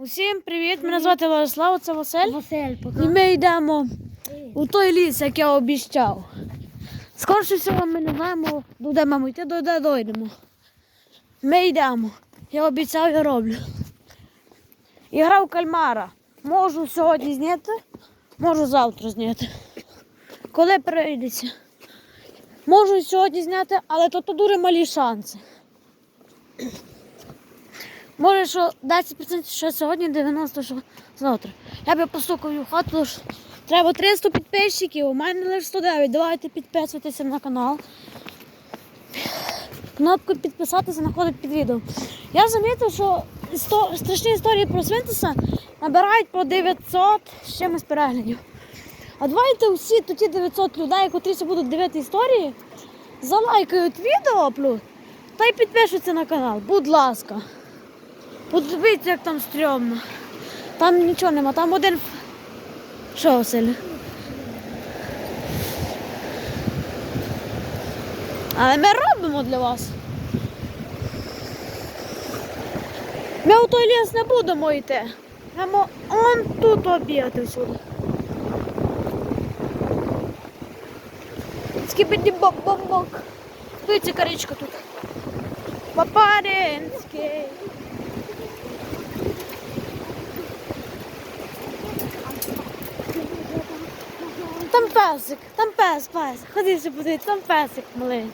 Усім привіт! Мене звати Владислав, це Василь. Василь, І ми йдемо у той ліс, як я обіцяв. Скорше всього ми не знаємо, де маємо йти, де дойдемо. Ми йдемо. Я обіцяв, я роблю. І грав кальмара. Можу сьогодні зняти, можу завтра зняти. Коли прийдеться. Можу сьогодні зняти, але то, то дуже малі шанси. Може, що 10% що сьогодні, 90% що завтра. Я би постукав у хату, ж треба 300 підписчиків, у мене лише 109. Давайте підписуйтеся на канал. Кнопку підписатися знаходить під відео. Я замітив, що сто- страшні історії про Свинтуса набирають по 900 з чимось переглядів. А давайте всі ті 900 людей, котрі будуть дивити історії, залайкають відео плюс та й підпишуться на канал. Будь ласка. Подивіться, як там стрьомно. Там нічого нема, там один. Василь? Але ми робимо для вас. Ми у той ліс не будемо йти. Ми он тут обігати всюди. Скипіді бок-бок-бок. Дивіться, каричка тут. Папаринський. Там песик, там пес, пес. Ходи ще подивись, там песик маленький.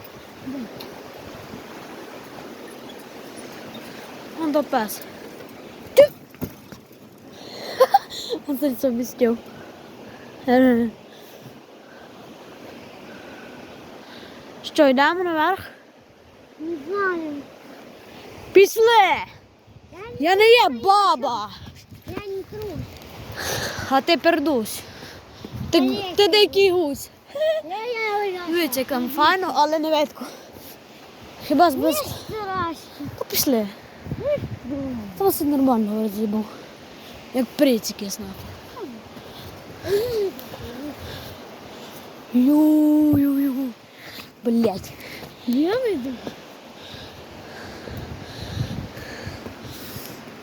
Вон до пес. Ти! Он це собі стів. Що, йдемо наверх? Не знаю. Пішли! Я, Я не є баба, я не трус. а ти пердусь. Ти, ти дикий гусь. Дивіться, як там файно, але не видко. Хіба з. Страшно. Та пішли. Та вас нормально говорить зібав. Як прицики знати. Ю-ю-ю. Блять. Я вийду.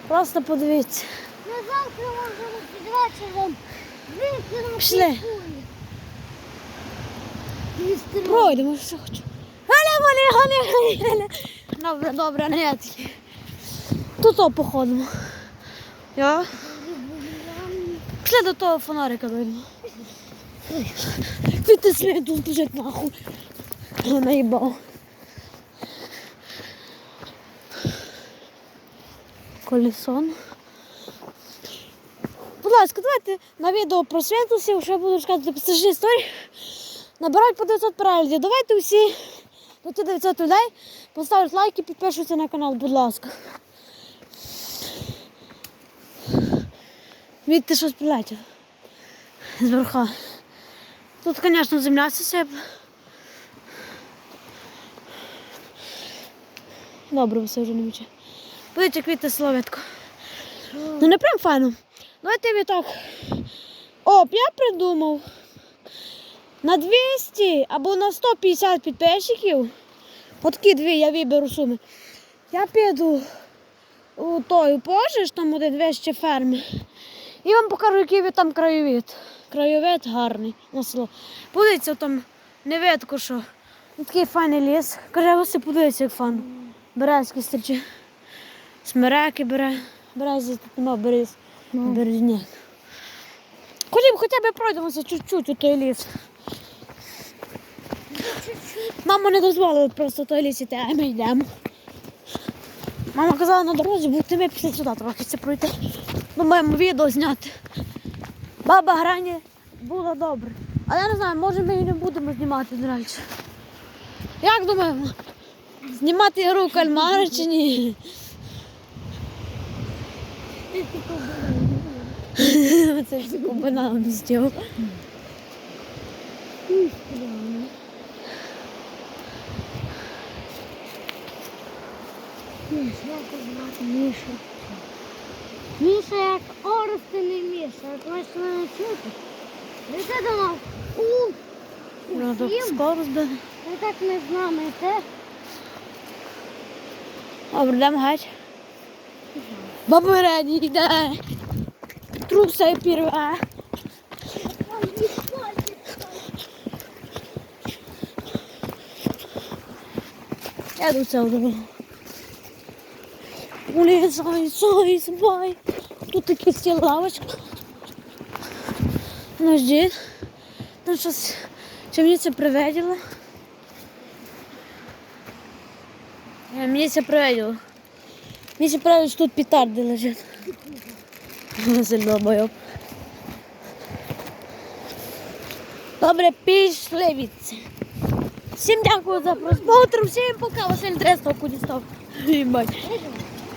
Просто подивіться. На завтра можемо під вечором викинути Пішли. Пройдемо, що хочу. Галя, Галя, Галя, Галя. Добре, добре, не я такі. Тут о, походимо. Я. Пішли до того фонарика. Квіти свій тут біжать нахуй. Я наїбав. Колесон. Будь ласка, давайте на відео про святусів, що я буду сказати страшні історії. Набирають по 900 переглядів. Давайте всі до ті 900 людей поставлять і підпишуться на канал, будь ласка. Відти щось прилетів з верха. Тут, звісно, земля сисипла. Добре, все вже не міче. Подивіться, квіти солов'ятко. Ну не прям файно. Давайте ви так. О, я придумав. На 200 або на 150 підписчиків. Отакі дві я виберу суми. Я піду у той пожиш, там один вище ферми. І вам покажу, який там краєвид. Краєвид гарний на село. Подивіться, там не видко, що. Ну, Такий файний ліс. Каже, ось подивіться, як файно. Березки стрічі. Смереки бере. Берези тут нема берез. Ну. Березняк. Ходім, хоча б пройдемося чуть-чуть у той ліс. Мама не дозволила просто той ліс іти, а ми йдемо. Мама казала на дорозі, будьте ми після сюди трохи це пройти. Ну, маємо відео зняти. Баба грані було добре. Але я не знаю, може ми і не будемо знімати далі. Як думаємо? Знімати гру кальмара чи ні? Це ж таку банану зробив. Міша? Міша. Як оростений Міша. Як ви ж мене чути? Ви це думав? У! Усім? Ви так не з нами. Добре, йдемо геть. Баба Рені йде. Труса пірве. Я до цього дому. Улізай, зай, збай. Тут такі стіл лавочка. Наш дід. Там щось, чи мені це приведіло? Е, Мені це приведіло. Мені правильно, тут петарды лежать. Сильно бойоб. Добре, пішли відси. Всім дякую за просмотр, всім пока, Василь Дрестов, куди став. Їбать.